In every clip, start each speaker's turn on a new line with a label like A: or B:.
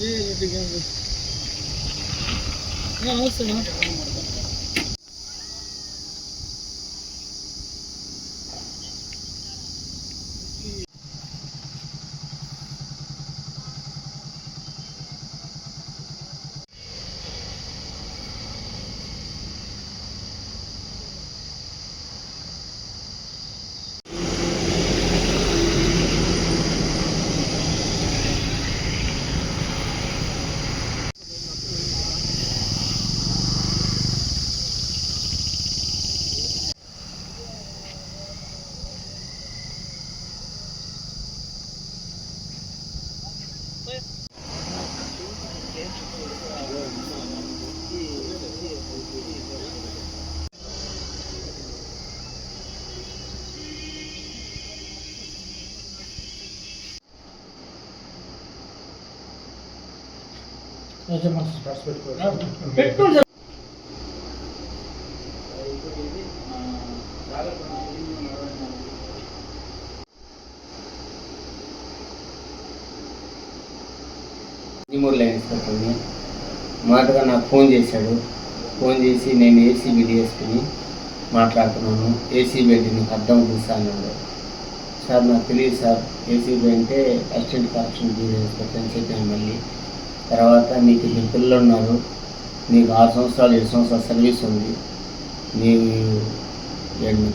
A: இது இது
B: పెట్టుకోండి లైన్స్ పడుతుంది మాటగా నాకు ఫోన్ చేశాడు. ఫోన్ చేసి నేను ఏసీబీ డిఎస్పీని మాట్లాడుతున్నాను. ఏసీబీ అంటే నీకు అర్థం అన్నాడు. సార్ నాకు తెలియదు సార్. ఏసీబీ అంటే అసిస్టెంట్ కరప్షన్ బ్యూరో ఇన్స్పెక్టర్ అని చెప్పాను మళ్ళీ. తర్వాత నీకు ఇద్దరు పిల్లలు ఉన్నారు. నీకు ఆరు సంవత్సరాలు ఏడు సంవత్సరాల సర్వీస్ ఉంది. నీవు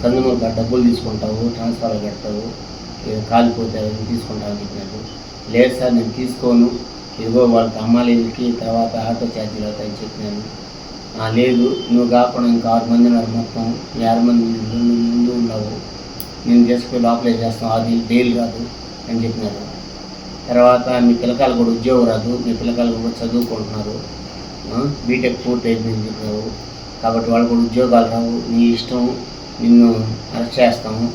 B: కందుమూరుగా డబ్బులు తీసుకుంటావు ట్రాన్స్ఫర్ కట్టవు కాలిపోతే అవన్నీ తీసుకుంటావు అని చెప్పినట్టు లేదు సార్ నేను తీసుకోను. ఇదిగో వాళ్ళకి అమ్మాయిలకి తర్వాత ఆటో ఛార్జీలు అవుతాయని చెప్పినాను "ఆ, లేదు నువ్వు కాకుండా ఇంకా ఆరు మంది ఉన్నారు మొత్తం. ఆరు మంది ముందు ఉన్నావు. నేను చేసుకుని లోపలే చేస్తాం అది డీల్ కాదు అని చెప్పినారు. తర్వాత మీ పిల్లకాయలు కూడా ఉద్యోగం రాదు మీ పిల్లకాయలు కూడా చదువుకుంటున్నారు. బీటెక్ పూర్తి అయిపోయింది చెప్పావు. కాబట్టి వాళ్ళు కూడా ఉద్యోగాలు రావు. నీ ఇష్టం నిన్ను అరెస్ట్ చేస్తాము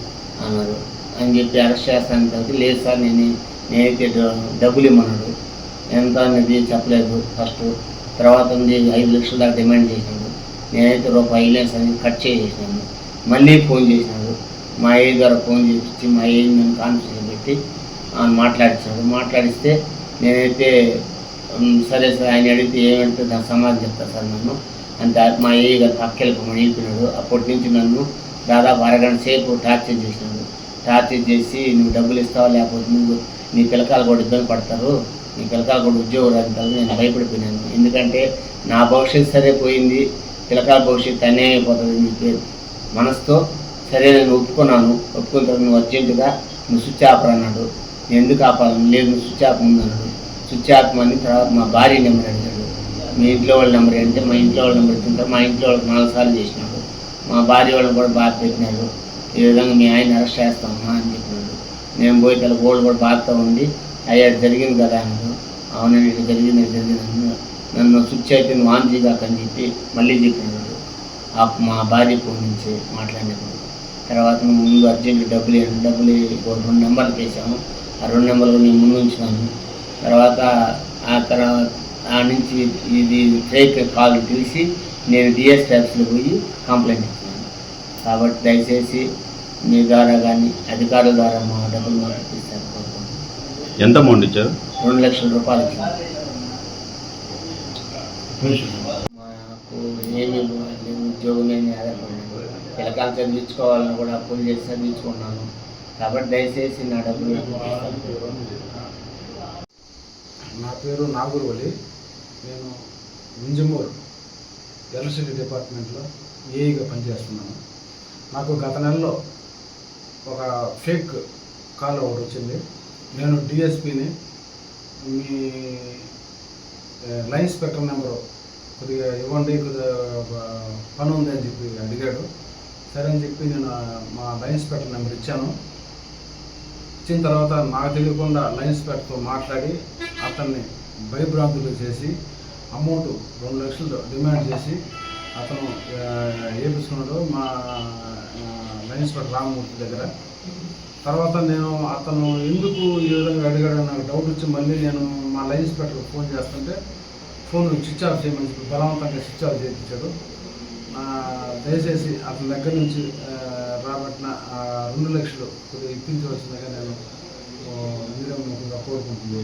B: అన్నారు. అని చెప్పి అరెస్ట్ చేస్తాను తర్వాత లేదు సార్ నేను నేనైతే డబ్బులు ఇమ్మన్నాడు. ఎంత అనేది చెప్పలేదు ఫస్ట్. తర్వాత ఉంది ఐదు లక్షల దాకా డిమాండ్ చేసినాడు నేనైతే రూపాయి ఐలేన్స్ అని కట్ చేసేసినాను మళ్ళీ ఫోన్ చేసినాడు మా ఏజ్ ద్వారా ఫోన్ చేపించి మా ఏజ్ నేను కాన్ఫరెన్స్ పెట్టి మాట్లాడించాడు మాట్లాడిస్తే నేనైతే సరే సార్ ఆయన అడిగితే ఏమంటే దాని సమాధానం చెప్తాను సార్ నన్ను. అంటే మా ఏ గారు పక్కకి వెళ్ళిపోయినాడు అప్పటి నుంచి నన్ను దాదాపు అరగంట సేపు టార్చర్ చేసినాడు. టార్చర్ చేసి నువ్వు డబ్బులు ఇస్తావా? లేకపోతే నువ్వు నీ పిల్లకాయలు కూడా ఇబ్బంది పడతారు. నీ పిల్లకాయలు కూడా ఉద్యోగం రాదు నేను భయపడిపోయినాను. ఎందుకంటే నా భవిష్యత్తు సరే పోయింది. పిల్లకాయల భవిష్యత్తు అన్యాయం అయిపోతుంది నీ పేరు మనసుతో సరే నేను ఒప్పుకున్నాను. ఒప్పుకున్న తర్వాత నువ్వు అర్జెంటుగా నువ్వు స్విచ్ ఆఫర్ అన్నాడు. ఎందుకు ఆపాలని లేదు స్విచ్ ఆప్ ముందు స్విచ్ ఆపమని తర్వాత మా భార్య నెంబర్ అడిగాడు. మీ ఇంట్లో వాళ్ళ నెంబర్ అంటే మా ఇంట్లో వాళ్ళ నెంబర్ ఇచ్చిన మా ఇంట్లో వాళ్ళకి నాలుగు సార్లు చేసినాడు. మా భార్య వాళ్ళని కూడా బాధ పెట్టినాడు. ఈ విధంగా మీ ఆయన అరెస్ట్ చేస్తామా అని చెప్పినాడు. నేను పోయి తల గోల్డ్ కూడా బాధతో ఉండి అయ్యాడు జరిగింది కదా అన్నాడు. అవునండి ఇటు జరిగింది ఇటు జరిగింది నన్ను స్విచ్ అయితే నువ్వు ఆన్ అని చెప్పి మళ్ళీ చెప్పినాడు. మా భార్య ఫోన్ నుంచి మాట్లాడినప్పుడు. తర్వాత ముందు అర్జెంట్ డబ్బులు డబ్బులు రెండు నెంబర్లు వేసాము. ఆ రెండు నెంబర్లు నేను ముందు ఉంచినాను తర్వాత ఆ తర్వాత ఆ నుంచి ఇది ఫేక్ కాల్ తెలిసి నేను డిఎస్ ఆఫీస్లో పోయి కంప్లైంట్ ఇచ్చాను. కాబట్టి దయచేసి మీ ద్వారా కానీ అధికారుల ద్వారా మా డబ్బులు మాకు కోరుకుంటున్నాను.
C: ఎంత అమౌంట్ ఇచ్చారు?
B: రెండు లక్షల రూపాయలు ఇచ్చాను. మాకు ఏమి ఉద్యోగం ఏమి ఆధారపడినాను పిల్లకాయలు చదివించుకోవాలని కూడా అప్పులు చేసి చదివించుకున్నాను. కాబట్టి దయచేసి నా డబ్బులు
D: నా పేరు నాగురువలి నేను వింజమూరు ఎలక్ట్రిసిటీ డిపార్ట్మెంట్లో ఏఈగా పనిచేస్తున్నాను. నాకు గత నెలలో ఒక ఫేక్ కాల్ ఒకటి వచ్చింది. నేను డిఎస్పిని మీ లైన్ స్పెక్టర్ నెంబరు కొద్దిగా ఇవ్వండి కొద్దిగా పని ఉంది అని చెప్పి అడిగాడు. సరే అని చెప్పి నేను మా లైన్ స్పెక్టర్ నెంబర్ ఇచ్చాను. వచ్చిన తర్వాత నాకు తెలియకుండా లైన్ ఇన్స్పెక్టర్తో మాట్లాడి అతన్ని భయభ్రాంతులు చేసి అమౌంట్ రెండు లక్షలు డిమాండ్ చేసి అతను ఆ, మా ఆ, లైన్ ఇన్స్పెక్టర్ రామమూర్తి దగ్గర. తర్వాత నేను అతను ఎందుకు ఈ విధంగా అడిగాడో నాకు డౌట్ వచ్చి మళ్ళీ నేను మా లైన్ ఇన్స్పెక్టర్కి ఫోన్ చేస్తుంటే ఫోన్ స్విచ్ ఆఫ్ చేయమని చెప్పి బలవంతంగా స్విచ్ ఆఫ్ చేయించాడు. దయచేసి అతని దగ్గర నుంచి రాబట్టిన రెండు లక్షలు కొద్దిగా ఇప్పించవలసిందిగా నేను ఆ, మీడియా కోరుకుంటుంది